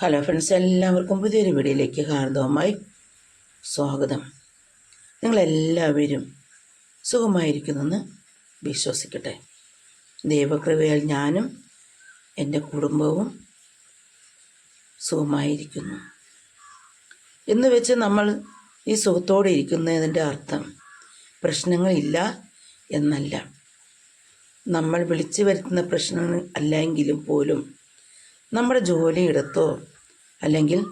Hello friends എല്ലാവർക്കും പുതിയൊരു വീഡിയോയിലേക്ക് ഹാർദവമായി സ്വാഗതം. നിങ്ങളെല്ലാവരും സുഖമായിരിക്കുന്നെന്ന് വിശ്വസിക്കട്ടെ. ദൈവകൃപയാൽ ഞാനും എന്റെ കുടുംബവും സുഖമായിരിക്കുന്നു. എന്ന് വെച്ച് നമ്മൾ ഈ സുഖത്തോടെ ഇരിക്കുന്നതിന്റെ അർത്ഥം പ്രശ്നങ്ങളില്ല എന്നല്ല. നമ്മൾ വിളിച്ചു വരുത്തുന്ന പ്രശ്നങ്ങൾ അല്ലെങ്കിലും പോലും നമ്മുടെ ജോലിയിടത്തോ അല്ലെങ്കിൽ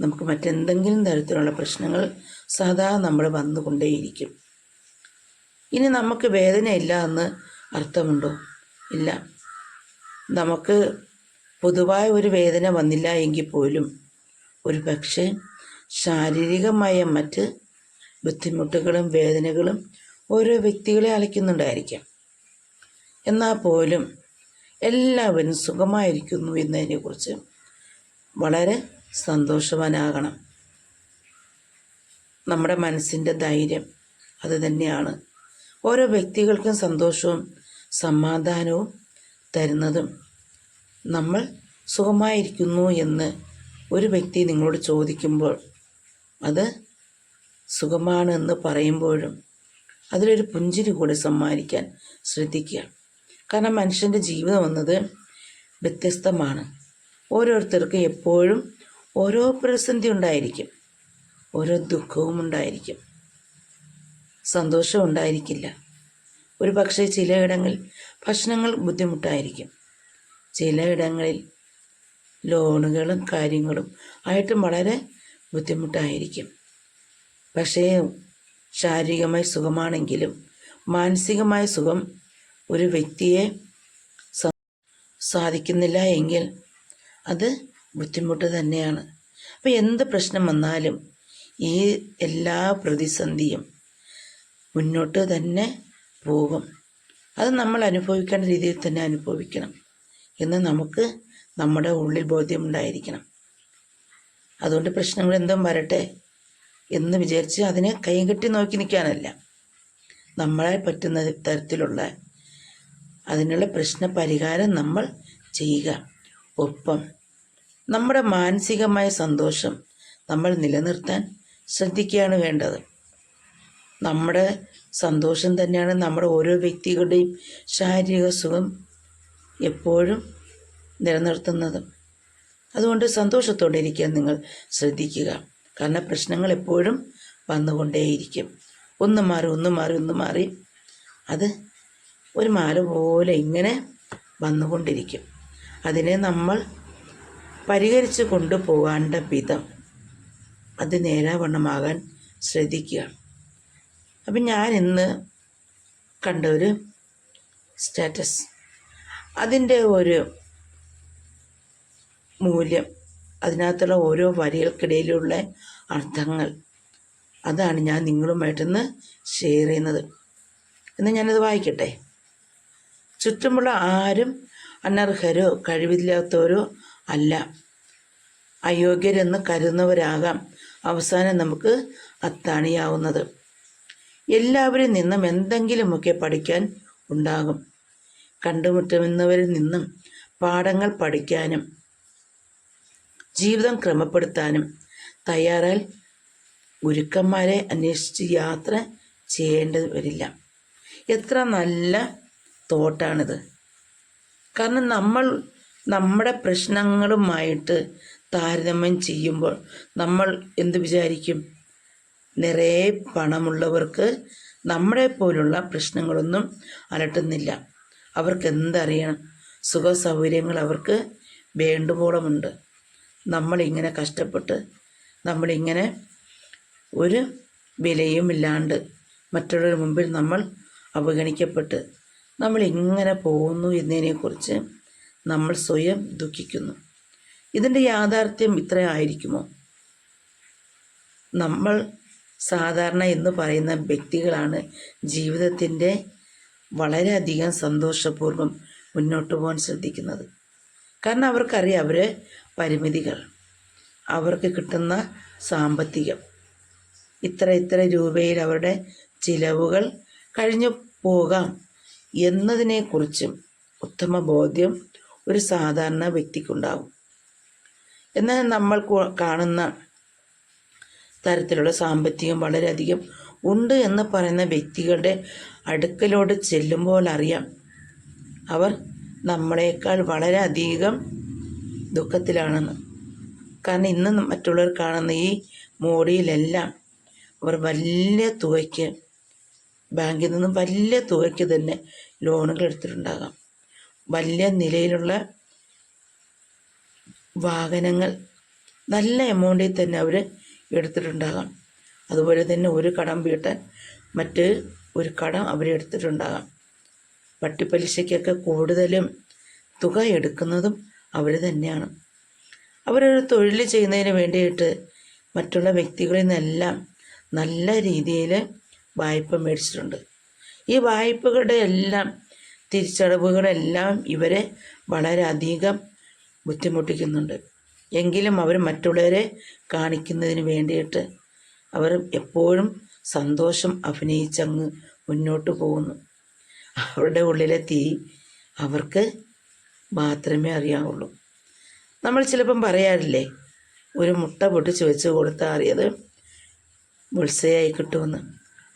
നമുക്ക് മറ്റെന്തെങ്കിലും തരത്തിലുള്ള പ്രശ്നങ്ങൾ സദാ നമ്മൾ വന്നുകൊണ്ടേയിരിക്കും. ഇനി നമുക്ക് വേദനയില്ല എന്ന് അർത്ഥമുണ്ടോ? ഇല്ല. നമുക്ക് പൊതുവായ ഒരു വേദന വന്നില്ല എങ്കിൽ പോലും ഒരു പക്ഷേ ശാരീരികമായ മറ്റ് ബുദ്ധിമുട്ടുകളും വേദനകളും ഓരോ വ്യക്തികളെ അലയ്ക്കുന്നുണ്ടായിരിക്കാം. എന്നാൽ പോലും എല്ലാവരും സുഖമായിരിക്കുന്നു എന്നതിനെക്കുറിച്ച് വളരെ സന്തോഷവാനാകണം. നമ്മുടെ മനസ്സിന്റെ ധൈര്യം അത് തന്നെയാണ്. ഓരോ വ്യക്തികൾക്കും സന്തോഷവും സമാധാനവും തരുന്നതും നമ്മൾ സുഖമായിരിക്കുന്നു എന്ന് ഒരു വ്യക്തി നിങ്ങളോട് ചോദിക്കുമ്പോൾ അത് സുഖമാണ് എന്ന് പറയുമ്പോഴും അതിലൊരു പുഞ്ചിരി കൂടി സമ്മാനിക്കാൻ ശ്രദ്ധിക്കുക. കാരണം മനുഷ്യന്റെ ജീവിതം എന്നത് വ്യത്യസ്തമാണ്. ഓരോരുത്തർക്കും എപ്പോഴും ഓരോ പ്രതിസന്ധി ഉണ്ടായിരിക്കും. ഓരോ ദുഃഖവും ഉണ്ടായിരിക്കും. സന്തോഷം ഉണ്ടായിരിക്കില്ല. ഒരു പക്ഷേ ചിലയിടങ്ങളിൽ ഭക്ഷണങ്ങൾ ബുദ്ധിമുട്ടായിരിക്കും. ചിലയിടങ്ങളിൽ ലോണുകളും കാര്യങ്ങളും ആയിട്ടും വളരെ ബുദ്ധിമുട്ടായിരിക്കും. പക്ഷേ ശാരീരികമായി സുഖമാണെങ്കിലും മാനസികമായ സുഖം ഒരു വ്യക്തിയെ സാധിക്കുന്നില്ല എങ്കിൽ അത് ബുദ്ധിമുട്ട് തന്നെയാണ്. അപ്പോൾ എന്ത് പ്രശ്നം വന്നാലും ഈ എല്ലാ പ്രതിസന്ധിയും മുന്നോട്ട് തന്നെ പോകും. അത് നമ്മൾ അനുഭവിക്കേണ്ട രീതിയിൽ തന്നെ അനുഭവിക്കണം എന്ന് നമുക്ക് നമ്മുടെ ഉള്ളിൽ ബോധ്യമുണ്ടായിരിക്കണം അതുകൊണ്ട് പ്രശ്നങ്ങൾ എന്തും വരട്ടെ എന്ന് വിചാരിച്ച് അതിനെ കൈകെട്ടി നോക്കി നിൽക്കാനല്ല. നമ്മളെ പറ്റുന്ന തരത്തിലുള്ള അതിനുള്ള പ്രശ്ന പരിഹാരം നമ്മൾ ചെയ്യുക. ഒപ്പം നമ്മുടെ മാനസികമായ സന്തോഷം നമ്മൾ നിലനിർത്താൻ ശ്രദ്ധിക്കുകയാണ് വേണ്ടത്. നമ്മുടെ സന്തോഷം തന്നെയാണ് നമ്മുടെ ഓരോ വ്യക്തികളുടെയും ശാരീരിക സുഖം എപ്പോഴും നിലനിർത്തുന്നത്. അതുകൊണ്ട് സന്തോഷത്തോടെ ഇരിക്കാൻ നിങ്ങൾ ശ്രദ്ധിക്കുക. കാരണം പ്രശ്നങ്ങൾ എപ്പോഴും വന്നുകൊണ്ടേയിരിക്കും. ഒന്ന് മാറി ഒന്ന് മാറി ഒന്ന് മാറി. അത് ഒരു മാല പോലെ ഇങ്ങനെ വന്നുകൊണ്ടിരിക്കും. അതിനെ നമ്മൾ പരിഹരിച്ച് കൊണ്ടുപോകേണ്ട വിധം അത് നേരാവണ്ണമാകാൻ ശ്രദ്ധിക്കുക. അപ്പം ഞാൻ ഇന്ന് കണ്ട ഒരു സ്റ്റാറ്റസ് അതിന്റെ ഒരു മൂല്യം അതിനകത്തുള്ള ഓരോ വരികൾക്കിടയിലുള്ള അർത്ഥങ്ങൾ അതാണ് ഞാൻ നിങ്ങളുമായിട്ടൊന്ന് ഷെയർ ചെയ്യുന്നത്. എന്നാൽ ഞാനത് വായിക്കട്ടെ? ചുറ്റുമുള്ള ആരും അനർഹരോ കഴിവില്ലാത്തവരോ അല്ല. അയോഗ്യരെന്ന് കരുതുന്നവരാകാം അവസാനം നമുക്ക് അത്താണിയാവുന്നത്. എല്ലാവരിൽ നിന്നും എന്തെങ്കിലുമൊക്കെ പഠിക്കാൻ ഉണ്ടാകും. കണ്ടുമുട്ടുന്നവരിൽ നിന്നും പാഠങ്ങൾ പഠിക്കാനും ജീവിതം ക്രമപ്പെടുത്താനും തയ്യാറാൽ ഗുരുക്കന്മാരെ അന്വേഷിച്ച് യാത്ര ചെയ്യേണ്ടി വരില്ല. എത്ര നല്ല തോട്ടാണിത്. കാരണം നമ്മൾ നമ്മുടെ പ്രശ്നങ്ങളുമായിട്ട് താരതമ്യം ചെയ്യുമ്പോൾ നമ്മൾ എന്ത് വിചാരിക്കും? നിറയെ പണമുള്ളവർക്ക് നമ്മളെ പോലുള്ള പ്രശ്നങ്ങളൊന്നും അലട്ടുന്നില്ല. അവർക്ക് എന്തറിയണം? സുഖ സൗകര്യങ്ങൾ അവർക്ക് വേണ്ടുവോളമുണ്ട്. നമ്മളിങ്ങനെ കഷ്ടപ്പെട്ട് നമ്മളിങ്ങനെ ഒരു വിലയും ഇല്ലാണ്ട് മറ്റുള്ളവരുടെ മുമ്പിൽ നമ്മൾ അവഗണിക്കപ്പെട്ട് നമ്മൾ എങ്ങനെ പോകുന്നു എന്നതിനെക്കുറിച്ച് നമ്മൾ സ്വയം ദുഃഖിക്കുന്നു. ഇതിന്റെ യാഥാർത്ഥ്യം ഇത്ര ആയിരിക്കുമോ? നമ്മൾ സാധാരണ എന്ന് പറയുന്ന വ്യക്തികളാണ് ജീവിതത്തിന്റെ വളരെയധികം സന്തോഷപൂർവം മുന്നോട്ട് പോകാൻ ശ്രദ്ധിക്കുന്നത്. കാരണം അവർക്കറിയാം അവരെ പരിമിതികൾ. അവർക്ക് കിട്ടുന്ന സാമ്പത്തികം. ഇത്ര ഇത്ര രൂപയിൽ അവരുടെ ചിലവുകൾ കഴിഞ്ഞു പോകാം. എന്നതിനെക്കുറിച്ചും ഉത്തമ ബോധ്യം ഒരു സാധാരണ വ്യക്തിക്കുണ്ടാവും. എന്നാൽ നമ്മൾ കാണുന്ന തരത്തിലുള്ള സാമ്പത്തികം വളരെയധികം ഉണ്ട് എന്ന് പറയുന്ന വ്യക്തികളുടെ അടുക്കലോട് ചെല്ലുമ്പോൾ അറിയാം അവർ നമ്മളെക്കാൾ വളരെയധികം ദുഃഖത്തിലാണെന്ന്. കാരണം ഇന്ന് മറ്റുള്ളവർ കാണുന്ന ഈ മോഡിയിലെല്ലാം അവർ വലിയ തുകയ്ക്ക് ബാങ്കിൽ നിന്നും വലിയ തുകയ്ക്ക് തന്നെ ലോണുകൾ എടുത്തിട്ടുണ്ടാകാം വലിയ നിലയിലുള്ള വാഹനങ്ങൾ നല്ല എമൗണ്ടിൽ തന്നെ അവർ എടുത്തിട്ടുണ്ടാകാം. അതുപോലെ തന്നെ ഒരു കടം വീട്ടാൻ മറ്റ് ഒരു കടം അവർ എടുത്തിട്ടുണ്ടാകാം. വട്ടിപ്പലിശയ്ക്കൊക്കെ കൂടുതലും തുക എടുക്കുന്നതും അവർ തന്നെയാണ്. അവരൊരു തൊഴിൽ ചെയ്യുന്നതിന് വേണ്ടിയിട്ട് മറ്റുള്ള വ്യക്തികളിൽ നിന്നെല്ലാം നല്ല രീതിയിൽ വായ്പ മേടിച്ചിട്ടുണ്ട്. ഈ വായ്പകളുടെ എല്ലാം തിരിച്ചടവുകളെല്ലാം ഇവരെ വളരെയധികം ബുദ്ധിമുട്ടിക്കുന്നുണ്ട്. എങ്കിലും അവർ മറ്റുള്ളവരെ കാണിക്കുന്നതിന് വേണ്ടിയിട്ട് അവർ എപ്പോഴും സന്തോഷം അഭിനയിച്ചങ്ങ് മുന്നോട്ട് പോകുന്നു. അവരുടെ ഉള്ളിലെ തീ അവർക്ക് മാത്രമേ അറിയാവുള്ളൂ. നമ്മൾ ചിലപ്പം പറയാറില്ലേ ഒരു മുട്ട പൊട്ടിച്ച് വെച്ച് കൊടുത്താൽ അറിയത് കിട്ടുമെന്ന്.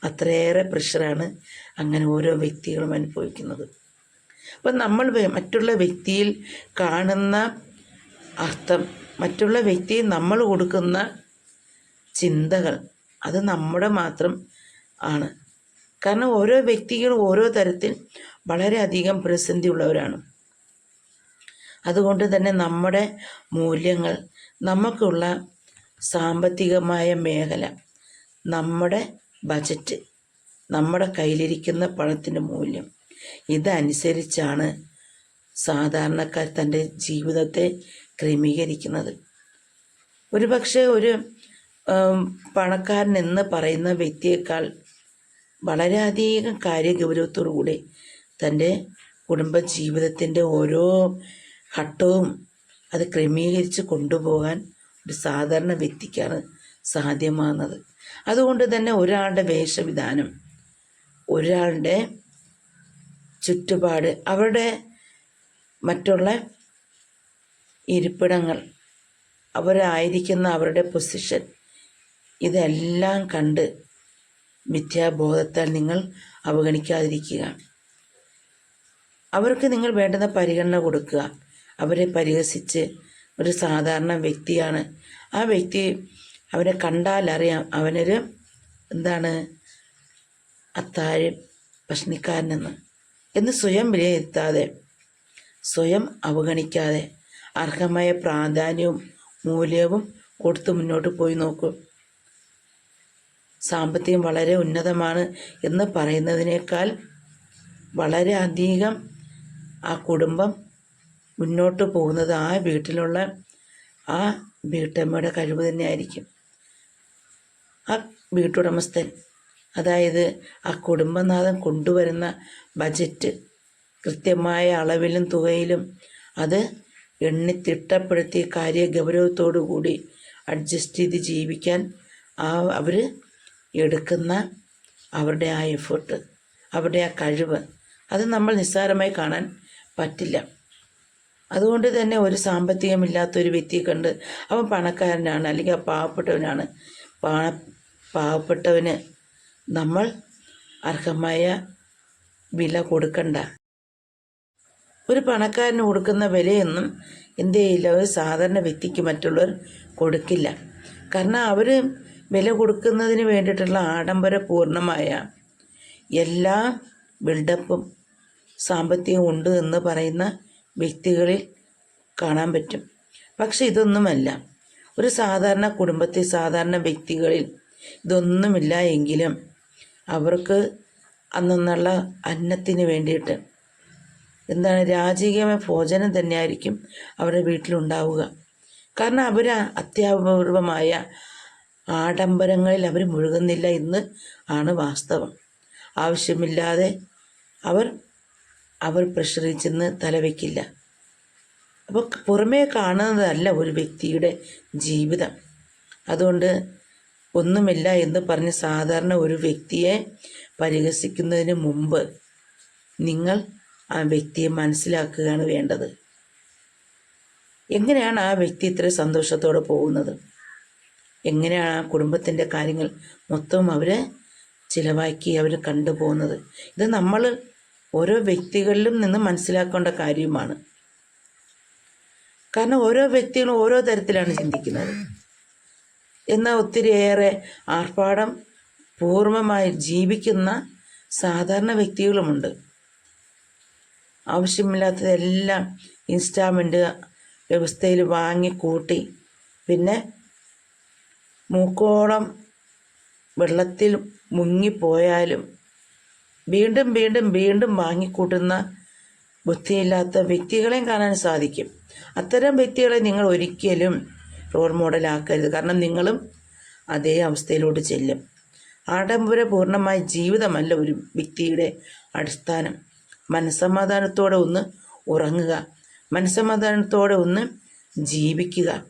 അത്രയേറെ പ്രഷറാണ് അങ്ങനെ ഓരോ വ്യക്തികളും അനുഭവിക്കുന്നത്. അപ്പം നമ്മൾ മറ്റുള്ള വ്യക്തിയിൽ കാണുന്ന അർത്ഥം മറ്റുള്ള വ്യക്തിയിൽ നമ്മൾ കൊടുക്കുന്ന ചിന്തകൾ അത് നമ്മുടെ മാത്രം ആണ്. കാരണം ഓരോ വ്യക്തികളും ഓരോ തരത്തിൽ വളരെയധികം പ്രതിസന്ധി ഉള്ളവരാണ് അതുകൊണ്ട് തന്നെ നമ്മുടെ മൂല്യങ്ങൾ നമുക്കുള്ള സാമ്പത്തികമായ മേഖല നമ്മുടെ ബജറ്റ് നമ്മുടെ കയ്യിലിരിക്കുന്ന പണത്തിന്റെ മൂല്യം. ഇതനുസരിച്ചാണ് സാധാരണക്കാർ തന്റെ ജീവിതത്തെ ക്രമീകരിക്കുന്നത്. ഒരുപക്ഷെ ഒരു പണക്കാരൻ എന്ന് പറയുന്ന വ്യക്തിയേക്കാൾ വളരെയധികം കാര്യഗൗരവത്തോടുകൂടി തന്റെ കുടുംബ ജീവിതത്തിന്റെ ഓരോ ഘട്ടവും അത് ക്രമീകരിച്ച് കൊണ്ടുപോകാൻ ഒരു സാധാരണ വ്യക്തിക്കാണ് സാധ്യമാകുന്നത്. അതുകൊണ്ട് തന്നെ ഒരാളുടെ വേഷവിധാനം ഒരാളുടെ ചുറ്റുപാട് അവരുടെ മറ്റുള്ള ഇരിപ്പിടങ്ങൾ അവരായിരിക്കുന്ന അവരുടെ പൊസിഷൻ ഇതെല്ലാം കണ്ട് മിഥ്യാബോധത്താൽ നിങ്ങൾ അവഗണിക്കാതിരിക്കുക. അവർക്ക് നിങ്ങൾ വേണ്ടുന്ന പരിഗണന കൊടുക്കുക. അവരെ പരിഹസിച്ച് ഒരു സാധാരണ വ്യക്തിയാണ്. ആ വ്യക്തി അവനെ കണ്ടാൽ അറിയാം. അവനൊരു എന്താണ്? അത്താഴം ഭക്ഷണിക്കാരനെന്ന്. എന്ന് സ്വയം വിലയിരുത്താതെ സ്വയം അവഗണിക്കാതെ അർഹമായ പ്രാധാന്യവും മൂല്യവും കൊടുത്ത് മുന്നോട്ട് പോയി നോക്കും. സാമ്പത്തികം വളരെ ഉന്നതമാണ് എന്ന് പറയുന്നതിനേക്കാൾ വളരെ അധികം ആ കുടുംബം മുന്നോട്ട് പോകുന്നത് ആ വീട്ടിലുള്ള ആ വീട്ടമ്മയുടെ കഴിവ് തന്നെയായിരിക്കും. ആ വീട്ടുടമസ്ഥൻ അതായത് ആ കുടുംബനാഥൻ കൊണ്ടുവരുന്ന ബജറ്റ് കൃത്യമായ അളവിലും തുകയിലും അത് എണ്ണി തിട്ടപ്പെടുത്തി കാര്യ ഗൗരവത്തോടു കൂടി അഡ്ജസ്റ്റ് ചെയ്ത് ജീവിക്കാൻ ആ അവർ എടുക്കുന്ന അവരുടെ ആ എഫേർട്ട് അവരുടെ ആ കഴിവ് അത് നമ്മൾ നിസ്സാരമായി കാണാൻ പറ്റില്ല. അതുകൊണ്ട് തന്നെ ഒരു സാമ്പത്തികമില്ലാത്ത ഒരു വ്യക്തിയെ കണ്ട് അവൻ പണക്കാരനാണ് അല്ലെങ്കിൽ ആ പാവപ്പെട്ടവനാണ് പാവപ്പെട്ടവന് നമ്മൾ അർഹമായ വില കൊടുക്കണ്ട. ഒരു പണക്കാരന് കൊടുക്കുന്ന വിലയൊന്നും എന്ത് ചെയ്യില്ല ഒരു സാധാരണ വ്യക്തിക്ക് മറ്റുള്ളവർ കൊടുക്കില്ല. കാരണം അവർ വില കൊടുക്കുന്നതിന് വേണ്ടിയിട്ടുള്ള ആഡംബരപൂർണമായ എല്ലാ ബിൽഡപ്പും സാമ്പത്തികം ഉണ്ട് എന്ന് പറയുന്ന വ്യക്തികളിൽ കാണാൻ പറ്റും. പക്ഷെ ഇതൊന്നുമല്ല. ഒരു സാധാരണ കുടുംബത്തിൽ സാധാരണ വ്യക്തികളിൽ ഇതൊന്നുമില്ല എങ്കിലും അവർക്ക് അന്നുള്ള അന്നത്തിന് വേണ്ടിയിട്ട് എന്താണ് രാജകീയമായ ഭോജനം തന്നെയായിരിക്കും അവരുടെ വീട്ടിലുണ്ടാവുക. കാരണം അവർ അത്യാപൂർവമായ ആഡംബരങ്ങളിൽ അവർ മുഴുകുന്നില്ല എന്ന് ആണ് വാസ്തവം. ആവശ്യമില്ലാതെ അവർ അവർ പ്രഷറിൽ ചെന്ന് തലവെക്കില്ല. അപ്പോൾ പുറമേ കാണുന്നതല്ല ഒരു വ്യക്തിയുടെ ജീവിതം. അതുകൊണ്ട് ഒന്നുമില്ല എന്ന് പറഞ്ഞ് സാധാരണ ഒരു വ്യക്തിയെ പരിഹസിക്കുന്നതിന് മുമ്പ് നിങ്ങൾ ആ വ്യക്തിയെ മനസ്സിലാക്കുകയാണ് വേണ്ടത്. എങ്ങനെയാണ് ആ വ്യക്തി ഇത്ര സന്തോഷത്തോടെ പോകുന്നത്? എങ്ങനെയാണ് ആ കുടുംബത്തിന്റെ കാര്യങ്ങൾ മൊത്തം അവർ ചിലവാക്കി അവർ കണ്ടുപോകുന്നത്? ഇത് നമ്മൾ ഓരോ വ്യക്തികളിലും നിന്ന് മനസ്സിലാക്കേണ്ട കാര്യമാണ്. കാരണം ഓരോ വ്യക്തികളും ഓരോ തരത്തിലാണ് ചിന്തിക്കുന്നത്. എന്നാൽ ഒത്തിരിയേറെ ആർഭാടം പൂർണമായി ജീവിക്കുന്ന സാധാരണ വ്യക്തികളുമുണ്ട്. ആവശ്യമില്ലാത്തതെല്ലാം ഇൻസ്റ്റാൾമെന്റ് വ്യവസ്ഥയിൽ വാങ്ങിക്കൂട്ടി. പിന്നെ മൂക്കോളം വെള്ളത്തിൽ മുങ്ങിപ്പോയാലും വീണ്ടും വീണ്ടും വീണ്ടും വാങ്ങിക്കൂട്ടുന്ന ബുദ്ധിയില്ലാത്ത വ്യക്തികളെയും കാണാൻ സാധിക്കും. അത്തരം വ്യക്തികളെ നിങ്ങൾ ഒരിക്കലും റോൾ മോഡലാക്കരുത് കാരണം നിങ്ങളും അതേ അവസ്ഥയിലോട്ട് ചെല്ലും. ആഡംബരപൂർണമായ ജീവിതമല്ല ഒരു വ്യക്തിയുടെ അടിസ്ഥാനം. മനസ്സമാധാനത്തോടെ ഒന്ന് ഉറങ്ങുക. മനസ്സമാധാനത്തോടെ ഒന്ന് ജീവിക്കുക.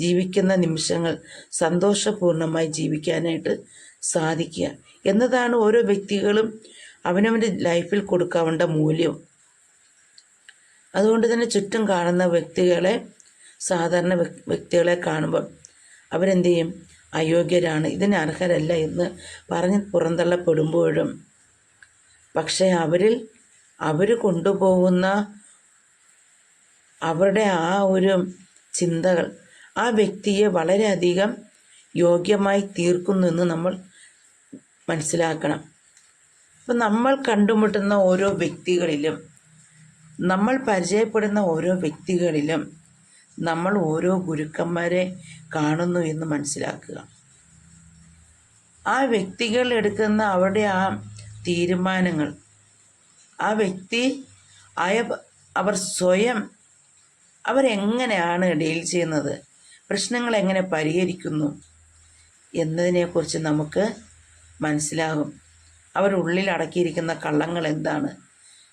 ജീവിക്കുന്ന നിമിഷങ്ങൾ സന്തോഷപൂർണമായി ജീവിക്കാനായിട്ട് സാധിക്കുക. എന്നതാണ് ഓരോ വ്യക്തികളും അവനവന്റെ ലൈഫിൽ കൊടുക്കാവേണ്ട മൂല്യം. അതുകൊണ്ട് തന്നെ ചുറ്റും കാണുന്ന വ്യക്തികളെ സാധാരണ വ്യക്തികളെ കാണുമ്പോൾ അവരെന്ത് ചെയ്യും അയോഗ്യരാണ്. ഇതിന് അർഹരല്ല എന്ന് പറഞ്ഞ് പുറന്തള്ളപ്പെടുമ്പോഴും പക്ഷേ അവരിൽ അവർ കൊണ്ടുപോകുന്ന അവരുടെ ആ ഒരു ചിന്തകൾ ആ വ്യക്തിയെ വളരെയധികം യോഗ്യമായി തീർക്കുന്നു എന്ന് നമ്മൾ മനസ്സിലാക്കണം. അപ്പം നമ്മൾ കണ്ടുമുട്ടുന്ന ഓരോ വ്യക്തികളിലും നമ്മൾ പരിചയപ്പെടുന്ന ഓരോ വ്യക്തികളിലും നമ്മൾ ഓരോ ഗുരുക്കന്മാരെ കാണുന്നു എന്ന് മനസ്സിലാക്കുക. ആ വ്യക്തികൾ എടുക്കുന്ന അവരുടെ ആ തീരുമാനങ്ങൾ ആ വ്യക്തി ആയ അവർ സ്വയം അവരെങ്ങനെയാണ് ഡീൽ ചെയ്യുന്നത് പ്രശ്നങ്ങൾ എങ്ങനെ പരിഹരിക്കുന്നു എന്നതിനെക്കുറിച്ച് നമുക്ക് മനസ്സിലാകും. അവരുള്ളിൽ അടക്കിയിരിക്കുന്ന കള്ളങ്ങൾ എന്താണ്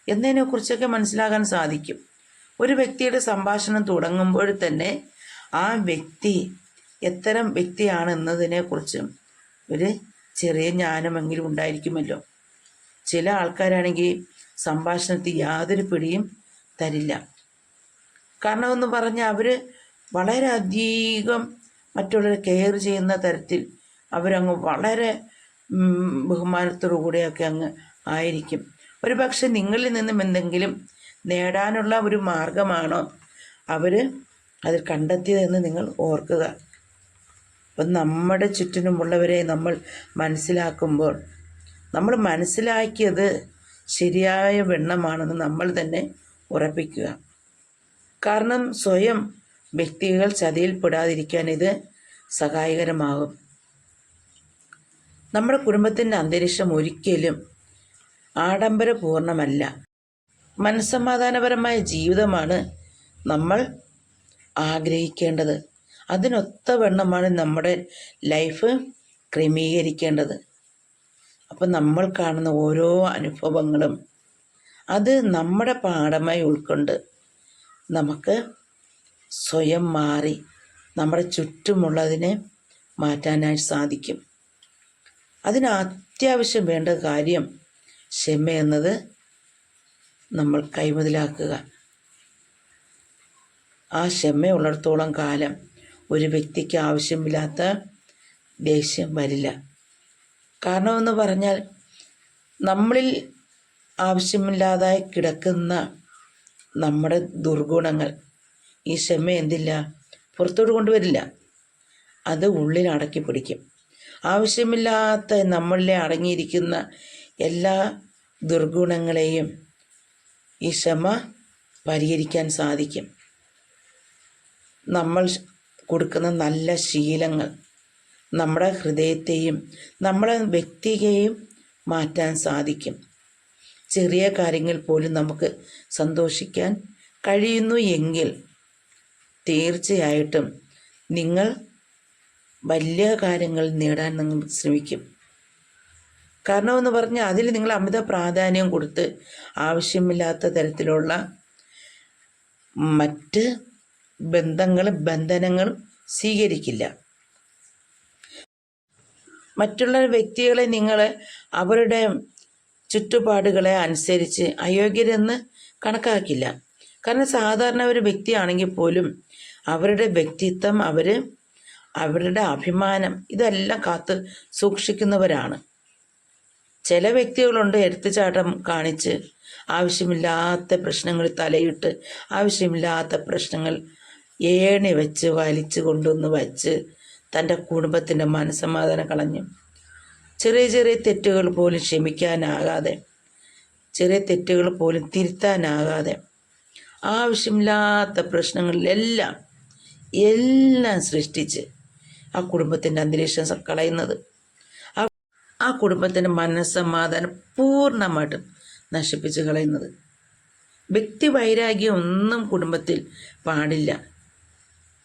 എന്നതിനെക്കുറിച്ചൊക്കെ മനസ്സിലാകാൻ സാധിക്കും. ഒരു വ്യക്തിയുടെ സംഭാഷണം തുടങ്ങുമ്പോൾ തന്നെ ആ വ്യക്തി എത്തരം വ്യക്തിയാണ് എന്നതിനെക്കുറിച്ചും ഒരു ചെറിയ ജ്ഞാനമെങ്കിലും ഉണ്ടായിരിക്കുമല്ലോ. ചില ആൾക്കാരാണെങ്കിൽ സംഭാഷണത്തിൽ യാതൊരു പിടിയും തരില്ല. കാരണം എന്ന് പറഞ്ഞാൽ അവർ വളരെയധികം മറ്റുള്ളവരെ കെയർ ചെയ്യുന്ന തരത്തിൽ അവരങ്ങ് വളരെ ബഹുമാനത്തോടു കൂടെയൊക്കെ അങ്ങ് ആയിരിക്കും. ഒരു പക്ഷെ നിങ്ങളിൽ നിന്നും എന്തെങ്കിലും നേടാനുള്ള ഒരു മാർഗമാണോ അവർ അതിൽ കണ്ടെത്തിയതെന്ന് നിങ്ങൾ ഓർക്കുക. അപ്പം നമ്മുടെ ചുറ്റിനുമുള്ളവരെ നമ്മൾ മനസ്സിലാക്കുമ്പോൾ നമ്മൾ മനസ്സിലാക്കിയത് ശരിയായ വെണ്ണമാണെന്ന് നമ്മൾ തന്നെ ഉറപ്പിക്കുക. കാരണം സ്വയം വ്യക്തികൾ ചതിയിൽപ്പെടാതിരിക്കാൻ ഇത് സഹായകരമാകും. നമ്മുടെ കുടുംബത്തിന്റെ അന്തരീക്ഷം ഒരിക്കലും ആഡംബരപൂർണമല്ല. മനസ്സമാധാനപരമായ ജീവിതമാണ് നമ്മൾ ആഗ്രഹിക്കേണ്ടത്. അതിനൊത്ത വണ്ണമാണ് നമ്മുടെ ലൈഫ് ക്രമീകരിക്കേണ്ടത്. അപ്പം നമ്മൾ കാണുന്ന ഓരോ അനുഭവങ്ങളും അത് നമ്മുടെ പാഠമായി ഉൾക്കൊണ്ട് നമുക്ക് സ്വയം മാറി നമ്മുടെ ചുറ്റുമുള്ളതിനെ മാറ്റാനായി സാധിക്കും. അതിന് അത്യാവശ്യം വേണ്ട കാര്യം ക്ഷമ എന്നത് നമ്മൾ കൈമുതലാക്കുക. ആ ക്ഷമയുള്ളിടത്തോളം കാലം ഒരു വ്യക്തിക്ക് ആവശ്യമില്ലാത്ത ദേഷ്യം വരില്ല. കാരണമെന്ന് പറഞ്ഞാൽ നമ്മളിൽ ആവശ്യമില്ലാതായി കിടക്കുന്ന നമ്മുടെ ദുർഗുണങ്ങൾ ഈ ക്ഷമ എന്തില്ല? പുറത്തോട്ട് കൊണ്ടുവരില്ല. അത് ഉള്ളിൽ അടക്കി പിടിക്കും. ആവശ്യമില്ലാത്ത നമ്മളിലെ അടങ്ങിയിരിക്കുന്ന എല്ലാ ദുർഗുണങ്ങളെയും ഈ ക്ഷമ പരിഹരിക്കാൻ സാധിക്കും. നമ്മൾ കൊടുക്കുന്ന നല്ല ശീലങ്ങൾ നമ്മുടെ ഹൃദയത്തെയും നമ്മുടെ വ്യക്തിയെയും മാറ്റാൻ സാധിക്കും. ചെറിയ കാര്യങ്ങൾ പോലും നമുക്ക് സന്തോഷിക്കാൻ കഴിയുന്നു എങ്കിൽ തീർച്ചയായിട്ടും നിങ്ങൾ വലിയ കാര്യങ്ങൾ നേടാൻ നിങ്ങൾ ശ്രമിക്കും. കാരണമെന്ന് പറഞ്ഞാൽ അതിൽ നിങ്ങൾ അമിത പ്രാധാന്യം കൊടുത്ത് ആവശ്യമില്ലാത്ത തരത്തിലുള്ള മറ്റ് ബന്ധങ്ങളും ബന്ധനങ്ങളും സ്വീകരിക്കില്ല. മറ്റുള്ള വ്യക്തികളെ നിങ്ങൾ അവരുടെ ചുറ്റുപാടുകളെ അനുസരിച്ച് അയോഗ്യരെന്ന് കണക്കാക്കില്ല. കാരണം സാധാരണ ഒരു വ്യക്തിയാണെങ്കിൽ പോലും അവരുടെ വ്യക്തിത്വം അവർ അവരുടെ അഭിമാനം ഇതെല്ലാം കാത്ത് സൂക്ഷിക്കുന്നവരാണ്. ചില വ്യക്തികളുണ്ട് എടുത്തുചാട്ടം കാണിച്ച് ആവശ്യമില്ലാത്ത പ്രശ്നങ്ങൾ തലയിട്ട് ആവശ്യമില്ലാത്ത പ്രശ്നങ്ങൾ ഏണി വെച്ച് വലിച്ചു കൊണ്ടുവന്ന് വച്ച് തന്റെ കുടുംബത്തിന്റെ മനസ്സമാധാനം കളഞ്ഞു. ചെറിയ ചെറിയ തെറ്റുകൾ പോലും ക്ഷമിക്കാനാകാതെ ചെറിയ തെറ്റുകൾ പോലും തിരുത്താനാകാതെ ആവശ്യമില്ലാത്ത പ്രശ്നങ്ങളിലെല്ലാം എല്ലാം സൃഷ്ടിച്ച് ആ കുടുംബത്തിന്റെ അന്തരീക്ഷം കളയുന്നത്. ആ കുടുംബത്തിന്റെ മനസ്സമാധാനം പൂർണമായിട്ടും നശിപ്പിച്ച് കളയുന്നത്. വ്യക്തി വൈരാഗ്യം ഒന്നും കുടുംബത്തിൽ പാടില്ല.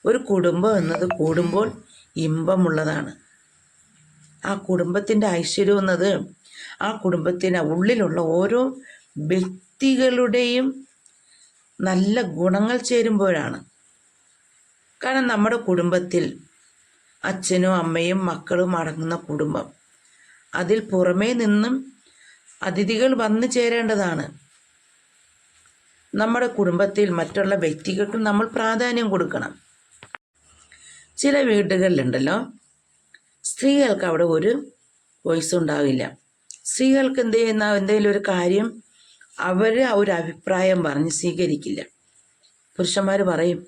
ഒരു കുടുംബം എന്നത് കൂടുമ്പോൾ ഇമ്പമുള്ളതാണ്. ആ കുടുംബത്തിന്റെ ഐശ്വര്യം എന്നത് ആ കുടുംബത്തിന് ഉള്ളിലുള്ള ഓരോ വ്യക്തികളുടെയും നല്ല ഗുണങ്ങൾ ചേരുമ്പോഴാണ്. കാരണം നമ്മുടെ കുടുംബത്തിൽ അച്ഛനും അമ്മയും മക്കളും അടങ്ങുന്ന കുടുംബം. അതിൽ പുറമേ നിന്നും അതിഥികൾ വന്നു ചേരേണ്ടതാണ്. നമ്മുടെ കുടുംബത്തിൽ മറ്റുള്ള വ്യക്തികൾക്ക് നമ്മൾ പ്രാധാന്യം കൊടുക്കണം. ചില വീടുകളിലുണ്ടല്ലോ സ്ത്രീകൾക്ക് അവിടെ ഒരു വോയിസ് ഉണ്ടാവില്ല. സ്ത്രീകൾക്ക് എന്ത് ചെയ്യുന്ന എന്തെങ്കിലും ഒരു കാര്യം അവർ ഒരു അഭിപ്രായം പറഞ്ഞ് സ്വീകരിക്കില്ല. പുരുഷന്മാർ പറയും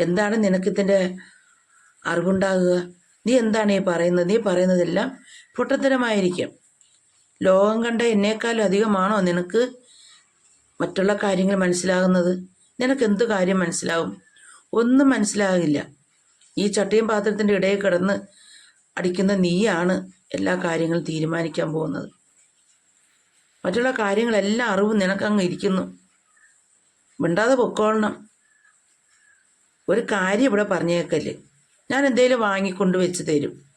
എന്താണ് നിനക്കിതിന്റെ അറിവുണ്ടാകുക? നീ എന്താണ് ഈ പറയുന്നത്? നീ പറയുന്നതെല്ലാം പൊട്ടത്തരമായിരിക്കും ലോകം കണ്ട എന്നേക്കാളും അധികമാണോ നിനക്ക് മറ്റുള്ള കാര്യങ്ങൾ മനസ്സിലാകുന്നത്? നിനക്ക് എന്ത് കാര്യം മനസ്സിലാവും? ഒന്നും മനസ്സിലാകില്ല. ഈ ചട്ടിയും പാത്രത്തിന്റെ ഇടയിൽ കിടന്ന് അടിക്കുന്ന നീയാണ് എല്ലാ കാര്യങ്ങളും തീരുമാനിക്കാൻ പോകുന്നത്. മറ്റുള്ള കാര്യങ്ങളെല്ലാം അറിവും നിനക്കങ്ങ് ഇരിക്കുന്നു. മിണ്ടാതെ പൊക്കോളണം. ഒരു കാര്യം ഇവിടെ പറഞ്ഞേക്കല്ലേ. ഞാൻ എന്തെങ്കിലും വാങ്ങിക്കൊണ്ട് വെച്ച് തരും.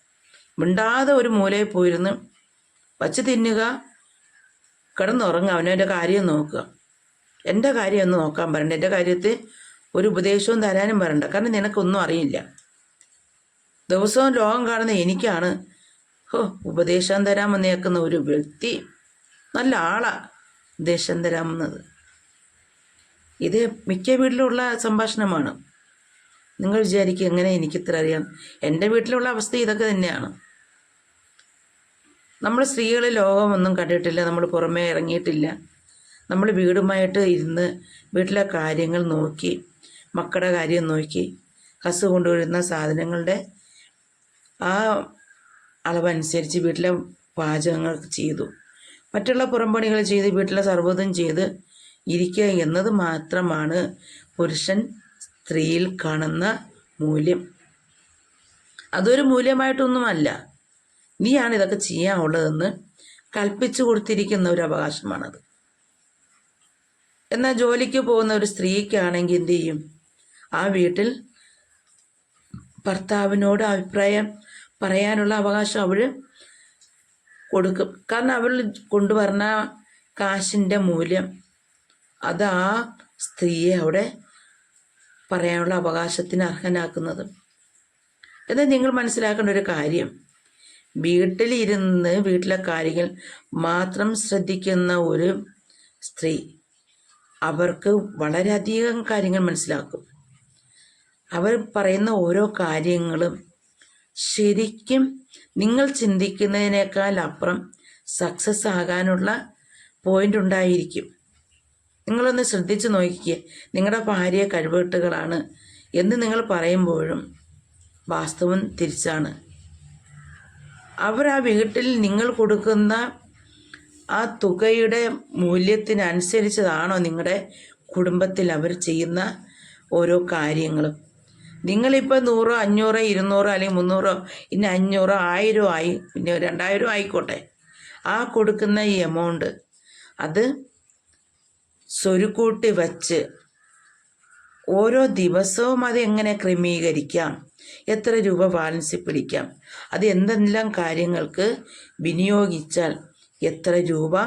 മിണ്ടാതെ ഒരു മൂലയിൽ പോയിരുന്ന് വച്ച് തിന്നുക കിടന്നുറങ്ങുക അവനവന്റെ കാര്യം നോക്കുക. എന്റെ കാര്യം ഒന്ന് നോക്കാൻ പറയണ്ട. എന്റെ കാര്യത്തിൽ ഒരു ഉപദേശവും തരാനും പറയണ്ട. കാരണം നിനക്കൊന്നും അറിയില്ല. ദിവസവും ലോകം കാണുന്ന എനിക്കാണ് ഹോ ഉപദേശം തരാൻ വന്നേക്കുന്ന ഒരു വ്യക്തി നല്ല ആളാ ഉപദേശം തരാമെന്നത്. ഇത് മിക്ക വീട്ടിലുള്ള സംഭാഷണമാണ്. നിങ്ങൾ വിചാരിക്കും എങ്ങനെ എനിക്കിത്ര അറിയാം. എന്റെ വീട്ടിലുള്ള അവസ്ഥ ഇതൊക്കെ തന്നെയാണ്. നമ്മൾ സ്ത്രീകൾ ലോകമൊന്നും കണ്ടിട്ടില്ല നമ്മൾ പുറമേ ഇറങ്ങിയിട്ടില്ല. നമ്മൾ വീടുമായിട്ട് ഇരുന്ന് വീട്ടിലെ കാര്യങ്ങൾ നോക്കി മക്കളുടെ കാര്യം നോക്കി ഹസ് കൊണ്ടുവരുന്ന സാധനങ്ങളുടെ ആ അളവനുസരിച്ച് വീട്ടിലെ പാചകങ്ങൾ ചെയ്തു. മറ്റുള്ള പുറംപണികൾ ചെയ്ത് വീട്ടിലെ സർവതും ചെയ്ത് ഇരിക്കുക എന്നത് മാത്രമാണ് പുരുഷൻ സ്ത്രീയിൽ കാണുന്ന മൂല്യം. അതൊരു മൂല്യമായിട്ടൊന്നുമല്ല. നീയാണ് ഇതൊക്കെ ചെയ്യാനുള്ളതെന്ന് കൽപ്പിച്ചു കൊടുത്തിരിക്കുന്ന ഒരു അവകാശമാണത്. എന്നാൽ ജോലിക്ക് പോകുന്ന ഒരു സ്ത്രീക്കാണെങ്കിൽ എന്തു ചെയ്യും? ആ വീട്ടിൽ ഭർത്താവിനോട് അഭിപ്രായം പറയാനുള്ള അവകാശം അവൾ കൊടുക്കും. കാരണം അവൾ കൊണ്ടുവരുന്ന കാശിന്റെ മൂല്യം അത് ആ സ്ത്രീയെ അവിടെ പറയാനുള്ള അവകാശത്തിന് അർഹനാക്കുന്നത്. എന്നാൽ നിങ്ങൾ മനസ്സിലാക്കേണ്ട ഒരു കാര്യം. വീട്ടിലിരുന്ന് വീട്ടിലെ കാര്യങ്ങൾ മാത്രം ശ്രദ്ധിക്കുന്ന ഒരു സ്ത്രീ അവർക്ക് വളരെയധികം കാര്യങ്ങൾ മനസ്സിലാക്കും. അവർ പറയുന്ന ഓരോ കാര്യങ്ങളും ശരിക്കും നിങ്ങൾ ചിന്തിക്കുന്നതിനേക്കാൾ അപ്പുറം സക്സസ് ആകാനുള്ള പോയിന്റ് ഉണ്ടായിരിക്കും. നിങ്ങളൊന്ന് ശ്രദ്ധിച്ച് നോക്കിക്കുക നിങ്ങളുടെ ഭാര്യ കഴിവെട്ടുകളാണ് എന്ന് നിങ്ങൾ പറയുമ്പോഴും വാസ്തവം തിരിച്ചാണ്. അവർ ആ വീട്ടിൽ നിങ്ങൾ കൊടുക്കുന്ന ആ തുകയുടെ മൂല്യത്തിനനുസരിച്ചതാണോ നിങ്ങളുടെ കുടുംബത്തിൽ അവർ ചെയ്യുന്ന ഓരോ കാര്യങ്ങളും. നിങ്ങളിപ്പോൾ നൂറോ അഞ്ഞൂറോ ഇരുന്നൂറോ അല്ലെങ്കിൽ മുന്നൂറോ ഇനി അഞ്ഞൂറോ ആയിരോ ആയി പിന്നെ രണ്ടായിരം ആയിക്കോട്ടെ. ആ കൊടുക്കുന്ന ഈ എമൗണ്ട് അത് സ്വരുക്കൂട്ടി വച്ച് ഓരോ ദിവസവും അത് എങ്ങനെ ക്രമീകരിക്കാം? എത്ര രൂപ ബാലൻസിൽ പിടിക്കാം? അത് എന്തെല്ലാം കാര്യങ്ങൾക്ക് വിനിയോഗിച്ചാൽ എത്ര രൂപ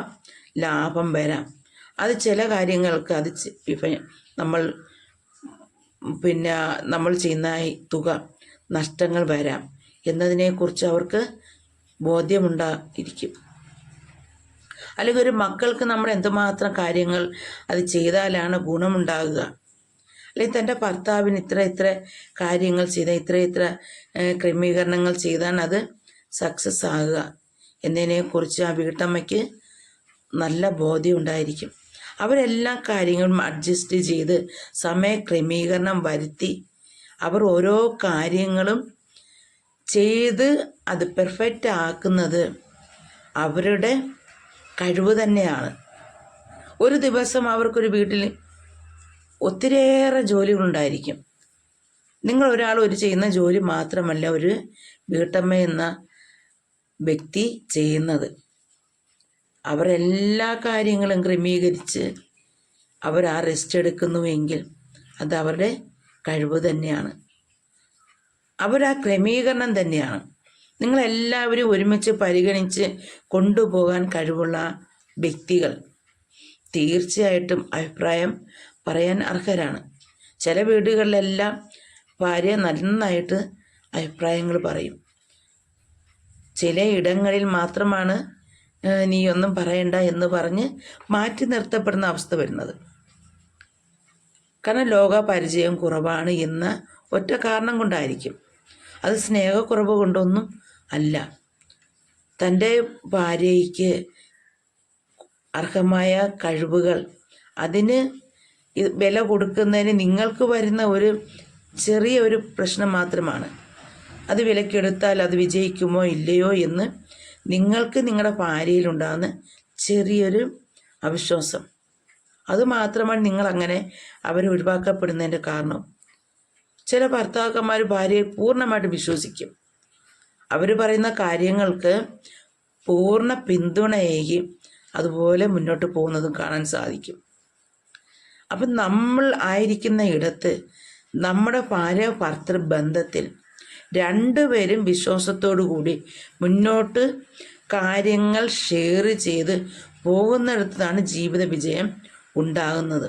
ലാഭം വരാം? അത് ചില കാര്യങ്ങൾക്ക് അത് നമ്മൾ പിന്നെ നമ്മൾ ചെയ്യുന്ന തുക നഷ്ടങ്ങൾ വരാം എന്നതിനെക്കുറിച്ച് അവർക്ക് ബോധ്യമുണ്ടായിരിക്കും. അല്ലെങ്കിൽ ഒരു മക്കൾക്ക് നമ്മൾ എന്തുമാത്രം കാര്യങ്ങൾ അത് ചെയ്താലാണ് ഗുണമുണ്ടാകുക? അല്ലെങ്കിൽ തന്റെ ഭർത്താവിന് ഇത്ര ഇത്ര കാര്യങ്ങൾ ചെയ്ത ഇത്ര ഇത്ര ക്രമീകരണങ്ങൾ ചെയ്താണ് അത് സക്സസ് ആകുക എന്നതിനെക്കുറിച്ച് ആ വീട്ടമ്മയ്ക്ക് നല്ല ബോധ്യം ഉണ്ടായിരിക്കും. അവരെല്ലാ കാര്യങ്ങളും അഡ്ജസ്റ്റ് ചെയ്ത് സമയ ക്രമീകരണം വരുത്തി അവർ ഓരോ കാര്യങ്ങളും ചെയ്ത് അത് പെർഫെക്റ്റ് ആക്കുന്നത് അവരുടെ കഴിവ് തന്നെയാണ്. ഒരു ദിവസം അവർക്കൊരു വീട്ടിൽ ഒത്തിരിയേറെ ജോലികളുണ്ടായിരിക്കും. നിങ്ങൾ ഒരാൾ ഒരു ചെയ്യുന്ന ജോലി മാത്രമല്ല ഒരു വീട്ടമ്മ എന്ന വ്യക്തി ചെയ്യുന്നത്. അവരെല്ലാ കാര്യങ്ങളും ക്രമീകരിച്ച് അവർ ആ റെസ്റ്റ് എടുക്കുന്നുവെങ്കിൽ അത് അവരുടെ കഴിവ് തന്നെയാണ്. അവർ ആ ക്രമീകരണം തന്നെയാണ്. നിങ്ങളെല്ലാവരും ഒരുമിച്ച് പരിഗണിച്ച് കൊണ്ടുപോകാൻ കഴിവുള്ള വ്യക്തികൾ. തീർച്ചയായിട്ടും അഭിപ്രായം പറയാൻ അർഹരാണ്. ചില വീടുകളിലെല്ലാം ഭാര്യ നന്നായിട്ട് അഭിപ്രായങ്ങൾ പറയും. ചില ഇടങ്ങളിൽ മാത്രമാണ് നീ ഒന്നും പറയണ്ട എന്ന് പറഞ്ഞ് മാറ്റി നിർത്തപ്പെടുന്ന അവസ്ഥ വരുന്നത്. കാരണം ലോക പരിചയം കുറവാണ് എന്ന ഒറ്റ കാരണം കൊണ്ടായിരിക്കും. അത് സ്നേഹക്കുറവ് കൊണ്ടൊന്നും അല്ല. തന്റെ ഭാര്യയ്ക്ക് അർഹമായ കഴിവുകൾ അതിന് ഇത് വില കൊടുക്കുന്നതിന് നിങ്ങൾക്ക് വരുന്ന ഒരു ചെറിയ ഒരു പ്രശ്നം മാത്രമാണ്. അത് വിലക്കെടുത്താൽ അത് വിജയിക്കുമോ ഇല്ലയോ എന്ന് നിങ്ങൾക്ക് നിങ്ങളുടെ ഭാര്യയിലുണ്ടാകുന്ന ചെറിയൊരു അവിശ്വാസം. അത് മാത്രമാണ് നിങ്ങൾ അങ്ങനെ അവരെ ഒഴിവാക്കപ്പെടുന്നതിന്റെ കാരണം. ചില ഭർത്താക്കന്മാർ ഭാര്യയെ പൂർണമായിട്ട് വിശ്വസിക്കും. അവർ പറയുന്ന കാര്യങ്ങൾക്ക് പൂർണ പിന്തുണയേകി അതുപോലെ മുന്നോട്ട് പോകുന്നതും കാണാൻ സാധിക്കും. അപ്പം നമ്മൾ ആയിരിക്കുന്ന ഇടത്ത് നമ്മുടെ ഭാര്യ ഭർത്തൃ ബന്ധത്തിൽ രണ്ടുപേരും വിശ്വാസത്തോടു കൂടി മുന്നോട്ട് കാര്യങ്ങൾ ഷെയർ ചെയ്ത് പോകുന്നിടത്താണ് ജീവിത വിജയം ഉണ്ടാകുന്നത്.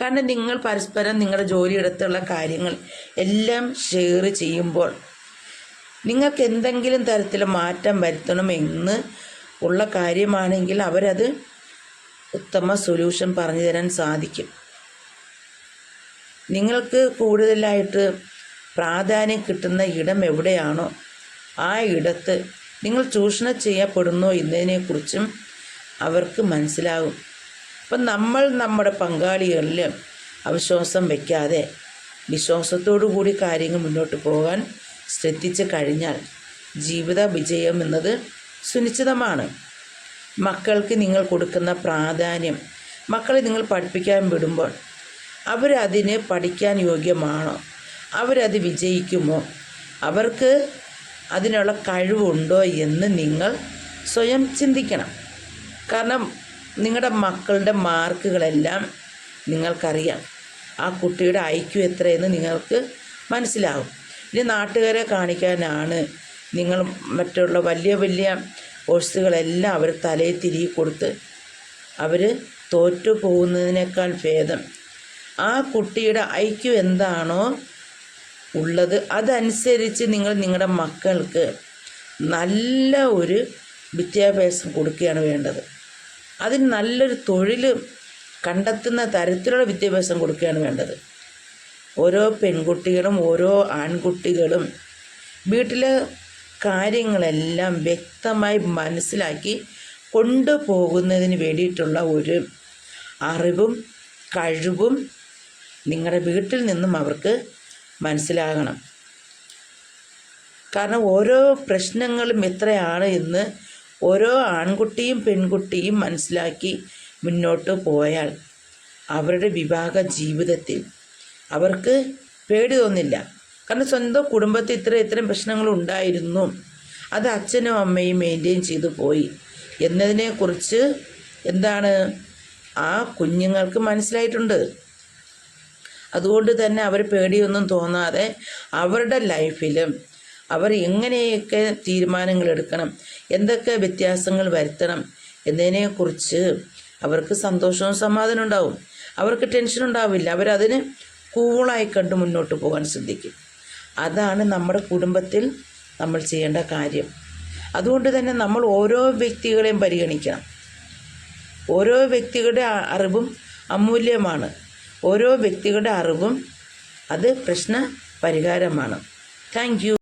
കാരണം നിങ്ങൾ പരസ്പരം നിങ്ങളുടെ ജോലിയിടത്തുള്ള കാര്യങ്ങൾ എല്ലാം ഷെയർ ചെയ്യുമ്പോൾ നിങ്ങൾക്ക് എന്തെങ്കിലും തരത്തിൽ മാറ്റം വരുത്തണമെന്ന് ഉള്ള കാര്യമാണെങ്കിൽ അവരത് ഉത്തമ സൊല്യൂഷൻ പറഞ്ഞു തരാൻ സാധിക്കും. നിങ്ങൾക്ക് കൂടുതലായിട്ട് പ്രാധാന്യം കിട്ടുന്ന ഇടം എവിടെയാണോ ആ ഇടത്ത് നിങ്ങൾ ചൂഷണം ചെയ്യപ്പെടുന്നോ എന്നതിനെക്കുറിച്ചും അവർക്ക് മനസ്സിലാകും. അപ്പം നമ്മൾ നമ്മുടെ പങ്കാളികളിൽ അവിശ്വാസം വയ്ക്കാതെ വിശ്വാസത്തോടു കൂടി കാര്യങ്ങൾ മുന്നോട്ട് പോകാൻ ശ്രദ്ധിച്ചു കഴിഞ്ഞാൽ ജീവിത വിജയം എന്നത് സുനിശ്ചിതമാണ്. മക്കൾക്ക് നിങ്ങൾ കൊടുക്കുന്ന പ്രാധാന്യം. മക്കളെ നിങ്ങൾ പഠിപ്പിക്കാൻ വിടുമ്പോൾ അവരതിന് പഠിക്കാൻ യോഗ്യമാണോ? അവരത് വിജയിക്കുമോ? അവർക്ക് അതിനുള്ള കഴിവുണ്ടോ എന്ന് നിങ്ങൾ സ്വയം ചിന്തിക്കണം. കാരണം നിങ്ങളുടെ മക്കളുടെ മാർക്കുകളെല്ലാം നിങ്ങൾക്കറിയാം. ആ കുട്ടിയുടെ ഐക്യു എത്രയെന്ന് നിങ്ങൾക്ക് മനസ്സിലാവും. ഇനി നാട്ടുകാരെ കാണിക്കാനാണ് നിങ്ങൾ മറ്റുള്ള വലിയ വലിയ കോഴ്സുകളെല്ലാം അവർ തലയിൽ തിരികെ കൊടുത്ത് അവർ തോറ്റു പോകുന്നതിനേക്കാൾ ഭേദം. ആ കുട്ടിയുടെ ഐക്യു എന്താണോ ഉള്ളത് അതനുസരിച്ച് നിങ്ങൾ നിങ്ങളുടെ മക്കൾക്ക് നല്ല ഒരു വിദ്യാഭ്യാസം കൊടുക്കുകയാണ് വേണ്ടത്. അതിന് നല്ലൊരു തൊഴിൽ കണ്ടെത്തുന്ന തരത്തിലുള്ള വിദ്യാഭ്യാസം കൊടുക്കുകയാണ് വേണ്ടത്. ഓരോ പെൺകുട്ടികളും ഓരോ ആൺകുട്ടികളും വീട്ടിലെ കാര്യങ്ങളെല്ലാം വ്യക്തമായി മനസ്സിലാക്കി കൊണ്ടുപോകുന്നതിന് വേണ്ടിയിട്ടുള്ള ഒരു അറിവും കഴിവും നിങ്ങളുടെ വീട്ടിൽ നിന്നും അവർക്ക് മനസ്സിലാകണം. കാരണം ഓരോ പ്രശ്നങ്ങളും എത്രയാണ് എന്ന് ഓരോ ആൺകുട്ടിയും പെൺകുട്ടിയും മനസ്സിലാക്കി മുന്നോട്ട് പോയാൽ അവരുടെ വിവാഹ ജീവിതത്തിൽ അവർക്ക് പേടി തോന്നില്ല. കാരണം സ്വന്തം കുടുംബത്തിൽ ഇത്ര ഇത്രയും പ്രശ്നങ്ങൾ ഉണ്ടായിരുന്നു അത് അച്ഛനും അമ്മയും മെയിന്റെയിൻ ചെയ്തു പോയി. എന്നതിനെക്കുറിച്ച് എന്താണ്? ആ കുഞ്ഞുങ്ങൾക്ക് മനസ്സിലായിട്ടുണ്ട്. അതുകൊണ്ട് തന്നെ അവർ പേടിയൊന്നും തോന്നാതെ അവരുടെ ലൈഫിലും അവർ എങ്ങനെയൊക്കെ തീരുമാനങ്ങൾ എടുക്കണം എന്തൊക്കെ വ്യത്യാസങ്ങൾ വരുത്തണം എന്നതിനെക്കുറിച്ച് അവർക്ക് സന്തോഷവും സമാധാനം ഉണ്ടാവും. അവർക്ക് ടെൻഷൻ ഉണ്ടാവില്ല. അവരതിന് കൂളായി കണ്ട് മുന്നോട്ട് പോകാൻ ശ്രദ്ധിക്കും. അതാണ് നമ്മുടെ കുടുംബത്തിൽ നമ്മൾ ചെയ്യേണ്ട കാര്യം. അതുകൊണ്ട് തന്നെ നമ്മൾ ഓരോ വ്യക്തികളെയും പരിഗണിക്കണം. ഓരോ വ്യക്തികളുടെ അറിവും അമൂല്യമാണ്. ഓരോ വ്യക്തികളുടെ അറിവും അത് പ്രശ്ന പരിഹാരമാണ് താങ്ക്